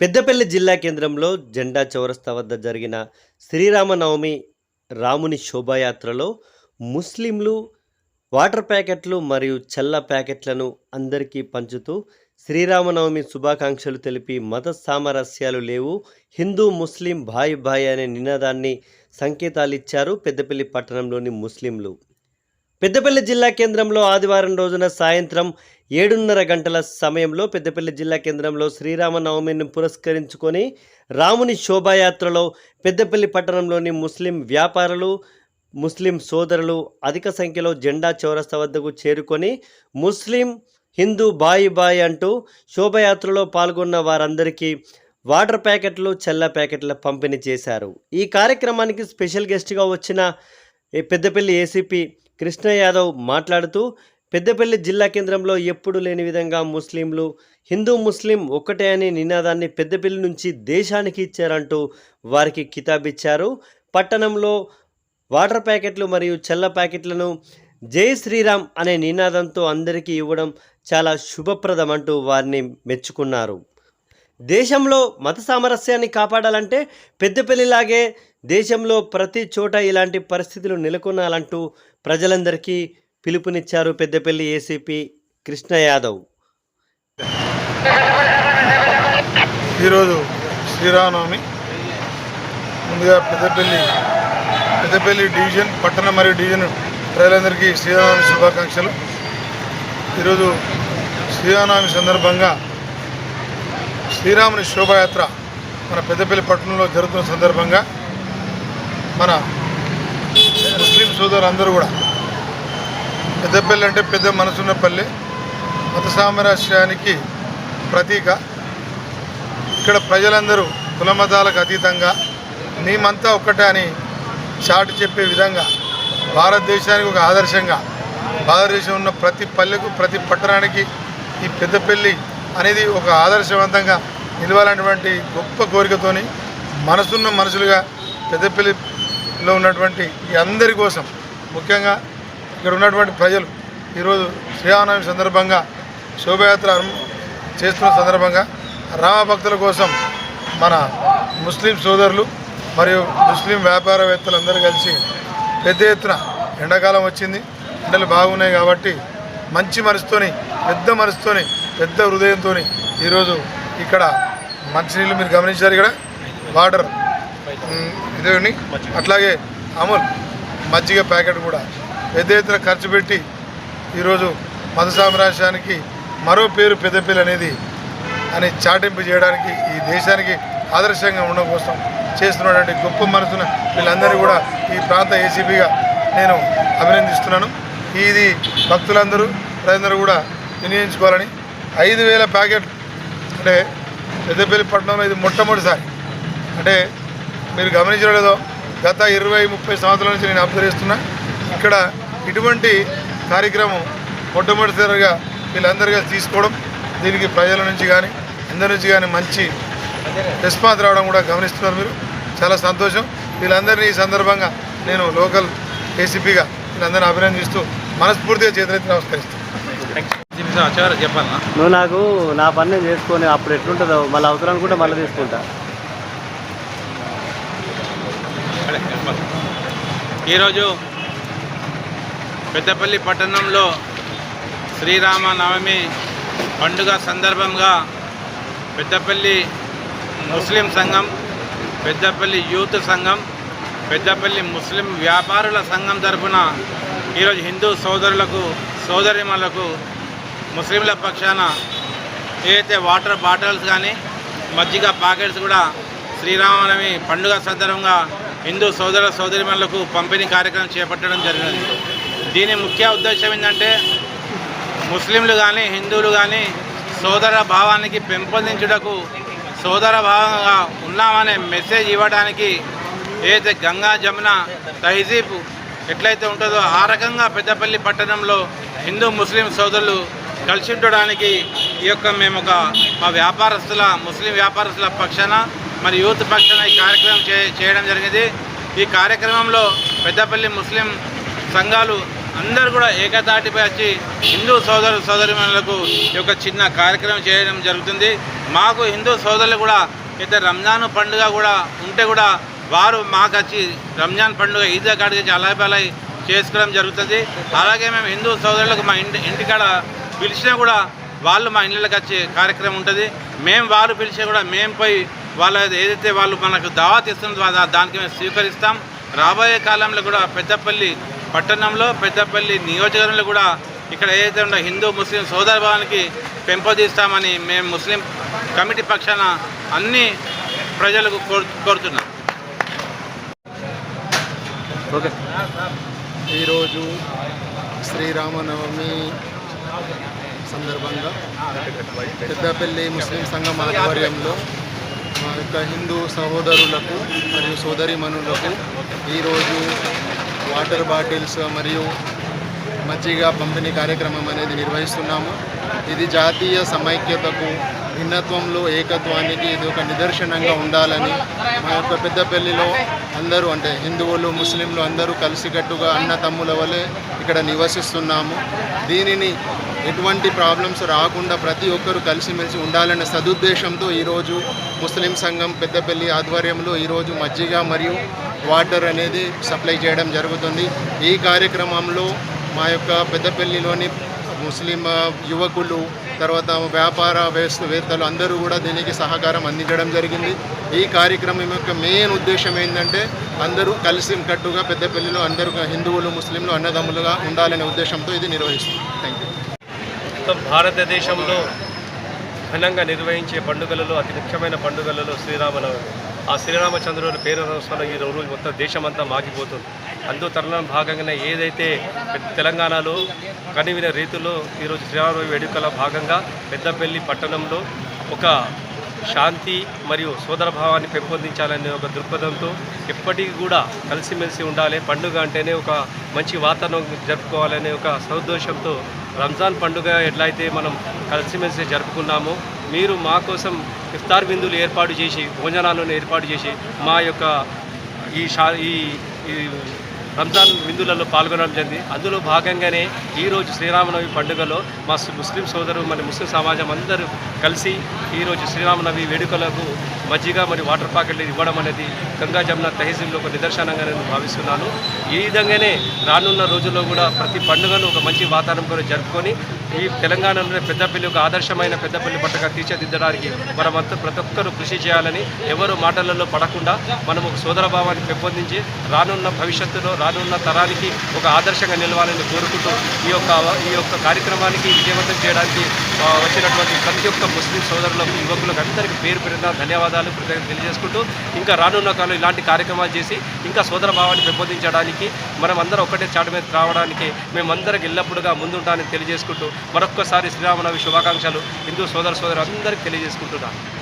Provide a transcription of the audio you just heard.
పెద్దపల్లి జిల్లా కేంద్రంలో జెండా చౌరస్తా వద్ద జరిగిన శ్రీరామనవమి రాముని శోభాయాత్రలో ముస్లింలు వాటర్ ప్యాకెట్లు మరియు చల్ల ప్యాకెట్లను అందరికీ పంచుతూ శ్రీరామనవమి శుభాకాంక్షలు తెలిపి మత సామరస్యాలు లేవు. హిందూ ముస్లిం భాయ్ భాయ్ అనే నినాదాన్ని సంకేతాలిచ్చారు పెద్దపల్లి పట్టణంలోని ముస్లింలు. పెద్దపల్లి జిల్లా కేంద్రంలో ఆదివారం రోజున సాయంత్రం ఏడున్నర గంటల సమయంలో పెద్దపల్లి జిల్లా కేంద్రంలో శ్రీరామనవమిని పురస్కరించుకొని రాముని శోభాయాత్రలో పెద్దపల్లి పట్టణంలోని ముస్లిం వ్యాపారులు ముస్లిం సోదరులు అధిక సంఖ్యలో జెండా చౌరస్తా వద్దకు చేరుకొని ముస్లిం హిందూ బాయి బాయ్ అంటూ శోభయాత్రలో పాల్గొన్న వారందరికీ వాటర్ ప్యాకెట్లు చల్ల ప్యాకెట్ల పంపిణీ చేశారు. ఈ కార్యక్రమానికి స్పెషల్ గెస్ట్గా వచ్చిన ఈ పెద్దపల్లి ఏసీపీ కృష్ణ యాదవ్ మాట్లాడుతూ పెద్దపల్లి జిల్లా కేంద్రంలో ఎప్పుడు లేని విధంగా ముస్లింలు హిందూ ముస్లిం ఒక్కటే అనే నినాదాన్ని పెద్దపల్లి నుంచి దేశానికి ఇచ్చారంటూ వారికి కితాబిచ్చారు. పట్టణంలో వాటర్ ప్యాకెట్లు మరియు చల్ల ప్యాకెట్లను జై శ్రీరామ్ అనే నినాదంతో అందరికీ ఇవ్వడం చాలా శుభప్రదం అంటూ వారిని మెచ్చుకున్నారు. దేశంలో మత సామరస్యాన్ని కాపాడాలంటే పెద్దపల్లిలాగే దేశంలో ప్రతి చోట ఇలాంటి పరిస్థితులు నెలకొనాలంటూ ప్రజలందరికీ పిలుపునిచ్చారు పెద్దపల్లి ఏసీపీ కృష్ణ యాదవ్. ఈరోజు శ్రీరామనవమి. ముందుగా పెద్దపల్లి పెద్దపల్లి డివిజన్ పట్టణ మరియు డివిజన్ ప్రజలందరికీ శ్రీరామనవమి శుభాకాంక్షలు. ఈరోజు శ్రీరామనవమి సందర్భంగా శ్రీరాముని శోభాయాత్ర మన పెద్దపల్లి పట్టణంలో జరుగుతున్న సందర్భంగా మన ముస్లిం సోదరులందరూ కూడా. పెద్దపల్లి అంటే పెద్ద మనసున్న పల్లె మత సామరస్యానికి ప్రతీక. ఇక్కడ ప్రజలందరూ కులమతాలకు అతీతంగా మేమంతా ఒక్కటే అని చాటి చెప్పే విధంగా భారతదేశానికి ఒక ఆదర్శంగా భారతదేశం ఉన్న ప్రతి పల్లెకు ప్రతి పట్టణానికి ఈ పెద్దపల్లి అనేది ఒక ఆదర్శవంతంగా నిలవాలన్నటువంటి గొప్ప కోరికతోని మనసున్న మనుషులుగా లో ఉన్నటువంటి ఈ అందరి కోసం ముఖ్యంగా ఇక్కడ ఉన్నటువంటి ప్రజలు ఈరోజు శ్రీరామనవమి సందర్భంగా శోభయాత్ర చేస్తున్న సందర్భంగా రామ భక్తుల కోసం మన ముస్లిం సోదరులు మరియు ముస్లిం వ్యాపారవేత్తలందరూ కలిసి పెద్ద ఎత్తున ఎండాకాలం వచ్చింది. ఎండలు బాగున్నాయి కాబట్టి మంచి మనసుతోని పెద్ద మనసుతోని పెద్ద హృదయంతో ఈరోజు ఇక్కడ మంచినీళ్ళు మీరు గమనించారు ఇక్కడ. వాటర్ ఇదేని అట్లాగే అమూల్ మజ్జిగ ప్యాకెట్ కూడా. పెద్ద ఎత్తున ఖర్చు పెట్టి ఈరోజు మత సామ్రాజ్యానికి మరో పేరు పెద్దపల్లి అనేది అని చాటింపు చేయడానికి ఈ దేశానికి ఆదర్శంగా ఉండడం కోసం చేస్తున్నటువంటి గొప్ప మనసున వీళ్ళందరినీ కూడా ఈ ప్రాంత ఏసీపీగా నేను అభినందిస్తున్నాను. ఇది భక్తులందరూ ప్రజలందరూ కూడా వినియోగించుకోవాలని ఐదు వేల ప్యాకెట్ అంటే పెద్దపల్లి పట్టణంలో ఇది మొట్టమొదటిసారి. అంటే మీరు గమనించలేదో గత ఇరవై ముప్పై సంవత్సరాల నుంచి నేను అబ్జర్వ్ చేస్తున్నా. ఇక్కడ ఇటువంటి కార్యక్రమం మొట్టమొదటిసారిగా వీళ్ళందరిగా తీసుకోవడం దీనికి ప్రజల నుంచి కానీ అందరి నుంచి కానీ మంచి రెస్పాన్స్ రావడం కూడా గమనిస్తున్నారు మీరు. చాలా సంతోషం. వీళ్ళందరినీ ఈ సందర్భంగా నేను లోకల్ ఏసీపీగా వీళ్ళందరినీ అభినందిస్తూ మనస్ఫూర్తిగా చేతులెత్తి నమస్కరిస్తాను నువ్వు నాకు నా పని నేను చేసుకొని అప్పుడు ఎట్లుంటుందో మళ్ళీ అవసరం అనుకుంటే మళ్ళీ తీసుకుంటా అదే, చెప్పాలి. ఈరోజు పెద్దపల్లి పట్టణంలో శ్రీరామ నవమి పండుగ సందర్భంగా పెద్దపల్లి ముస్లిం సంఘం పెద్దపల్లి యూత్ సంఘం పెద్దపల్లి ముస్లిం వ్యాపారుల సంఘం తరఫున ఈరోజు హిందూ సోదరులకు సోదరిమలకు ముస్లింల పక్షాన ఏదైతే వాటర్ బాటిల్స్ కానీ మజ్జిగ ప్యాకెట్స్ కూడా శ్రీరామనవమి పండుగ సందర్భంగా హిందూ సోదర సోదరిమణులకు పంపిణీ కార్యక్రమం చేపట్టడం జరిగినది దీని ముఖ్య ఉద్దేశం ఏంటంటే ముస్లింలు కానీ హిందువులు కానీ సోదర భావానికి పెంపొందించుటకు సోదర భావంగా ఉన్నామనే మెసేజ్ ఇవ్వడానికి ఏదైతే గంగా జమున తహజీబ్ ఎట్లయితే ఉంటుందో ఆ రకంగా పెద్దపల్లి పట్టణంలో హిందూ ముస్లిం సోదరులు కలిసి ఉండడానికి ఈ యొక్క మేము ఒక మా వ్యాపారస్తుల ముస్లిం వ్యాపారస్తుల పక్షాన మరి యూత్ పక్షాన ఈ కార్యక్రమం చే చేయడం జరిగింది. ఈ కార్యక్రమంలో పెద్దపల్లి ముస్లిం సంఘాలు అందరూ కూడా ఏకతాటిపై వచ్చి హిందూ సోదరు సోదరిమణులకు ఈ యొక్క చిన్న కార్యక్రమం చేయడం జరుగుతుంది. మాకు హిందూ సోదరులు కూడా అయితే రంజాన్ పండుగ కూడా ఉంటే కూడా వారు మాకు వచ్చి రంజాన్ పండుగ ఈద్గా కాడికి అలాయ్ బలాయ్ చేసుకోవడం జరుగుతుంది. అలాగే మేము హిందూ సోదరులకు మా ఇంటి ఇంటికాడ పిలిచినా కూడా వాళ్ళు మా ఇళ్ళకి వచ్చే కార్యక్రమం ఉంటుంది. మేము వారు పిలిచినా కూడా మేము పోయి వాళ్ళ ఏదైతే వాళ్ళు మనకు దావత్ ఇస్తుందో దానికి మేము స్వీకరిస్తాం. రాబోయే కాలంలో కూడా పెద్దపల్లి పట్టణంలో పెద్దపల్లి నియోజకవర్గంలో కూడా ఇక్కడ ఏదైతే ఉందో హిందూ ముస్లిం సోదరభావానికి పెంపొందిస్తామని మేము ముస్లిం కమిటీ పక్షాన అన్ని ప్రజలకు కోరుతున్నాం. ఓకే. ఈరోజు శ్రీరామనవమి సందర్భంగా పెద్దపల్లి ముస్లిం సంఘం ఆధ్వర్యంలో మా యొక్క హిందూ సహోదరులకు మరియు సోదరిమణులకు ఈరోజు వాటర్ బాటిల్స్ మరియు మజ్జిగ పంపిణీ కార్యక్రమం అనేది నిర్వహిస్తున్నాము. ఇది జాతీయ సమైక్యతకు భిన్నత్వంలో ఏకత్వానికి ఇది ఒక నిదర్శనంగా ఉండాలని మా యొక్క పెద్దపల్లిలో అందరూ అంటే హిందువులు ముస్లింలు అందరూ కలిసికట్టుగా అన్న తమ్ముల వలె ఇక్కడ నివసిస్తున్నాము. దీనిని ఎటువంటి ప్రాబ్లమ్స్ రాకుండా ప్రతి ఒక్కరూ కలిసిమెలిసి ఉండాలనే సదుద్దేశంతో ఈరోజు ముస్లిం సంఘం పెద్దపల్లి ఆధ్వర్యంలో ఈరోజు మజ్జిగ మరియు వాటర్ అనేది సప్లై చేయడం జరుగుతుంది. ఈ కార్యక్రమంలో మా యొక్క పెద్దపల్లిలోని ముస్లిం యువకులు తర్వాత వ్యాపార వేస్తవేత్తలు అందరూ కూడా దీనికి సహకారం అందించడం జరిగింది. ఈ కార్యక్రమం యొక్క మెయిన్ ఉద్దేశం ఏంటంటే అందరూ కలిసి కట్టుగా పెద్దపల్లిలో అందరూ హిందువులు ముస్లింలు అన్నదమ్ములుగా ఉండాలనే ఉద్దేశంతో ఇది నిర్వహిస్తుంది. థ్యాంక్ యూ మొత్తం భారతదేశంలో ఘనంగా నిర్వహించే పండుగలలో అతి ముఖ్యమైన పండుగలలో శ్రీరామనవమి ఆ శ్రీరామచంద్రుని పేరు అనుసరణ ఈ రోజు మొత్తం దేశమంతా మాగిపోతుంది. అందు తరుణం భాగంగానే ఏదైతే పెద్ద తెలంగాణలో కనివిన రీతిలో ఈరోజు శ్రీరామనవమి వేడుకల భాగంగా పెద్దపల్లి పట్టణంలో ఒక శాంతి మరియు సోదరభావాన్ని పెంపొందించాలనే ఒక దృక్పథంతో ఎప్పటికీ కూడా కలిసిమెలిసి ఉండాలి. పండుగ అంటేనే ఒక మంచి వాతావరణం జరుపుకోవాలనే ఒక సంతోషంతో రంజాన్ పండుగ ఎట్లయితే మనం కలిసిమెలిసి జరుపుకున్నామో మీరు మా కోసం ఇఫ్తార్ బిందులు ఏర్పాటు చేసి భోజనాలను ఏర్పాటు చేసి మా యొక్క ఈ షా ఈ ఈ రంజాన్ విందులలో పాల్గొనడం జరిగింది. అందులో భాగంగానే ఈరోజు శ్రీరామనవమి పండుగలో మా ముస్లిం సోదరు మరి ముస్లిం సమాజం అందరూ కలిసి ఈరోజు శ్రీరామనవమి వేడుకలకు మజ్జిగ మరి వాటర్ ప్యాకెట్లు ఇవ్వడం అనేది గంగా జమున తహసీల్లో ఒక నిదర్శనంగా నేను భావిస్తున్నాను. ఈ విధంగానే రానున్న రోజుల్లో కూడా ప్రతి పండుగను ఒక మంచి వాతావరణం కూడా జరుపుకొని ఈ తెలంగాణలో పెద్దపల్లి ఒక ఆదర్శమైన పెద్దపల్లి పట్టక తీర్చిదిద్దడానికి మనమంతా ప్రతి ఒక్కరూ కృషి చేయాలని ఎవరు మాటలలో పడకుండా మనం ఒక సోదర భావాన్ని పెంపొందించి రానున్న భవిష్యత్తులో రానున్న తరానికి ఒక ఆదర్శంగా నిలవాలని కోరుకుంటూ ఈ యొక్క ఈ యొక్క కార్యక్రమానికి విజయవంతం చేయడానికి వచ్చినటువంటి ప్రతి ఒక్క ముస్లిం సోదరులకు యువకులకు అందరికీ పేరు పెరిగిన ధన్యవాదాలు కృతజ్ఞత తెలియజేసుకుంటూ ఇంకా రానున్న కాలంలో ఇలాంటి కార్యక్రమాలు చేసి ఇంకా సోదర భావాన్ని పెంపొందించడానికి మనం అందరం ఒకటే చాటు మీద రావడానికి మేమందరికి ఎల్లప్పుడుగా ముందుంటానని తెలియజేసుకుంటూ మరొక్కసారి శ్రీరామనవమి శుభాకాంక్షలు. హిందూ సోదర సోదరు అందరికీ తెలియజేసుకుంటున్నాను.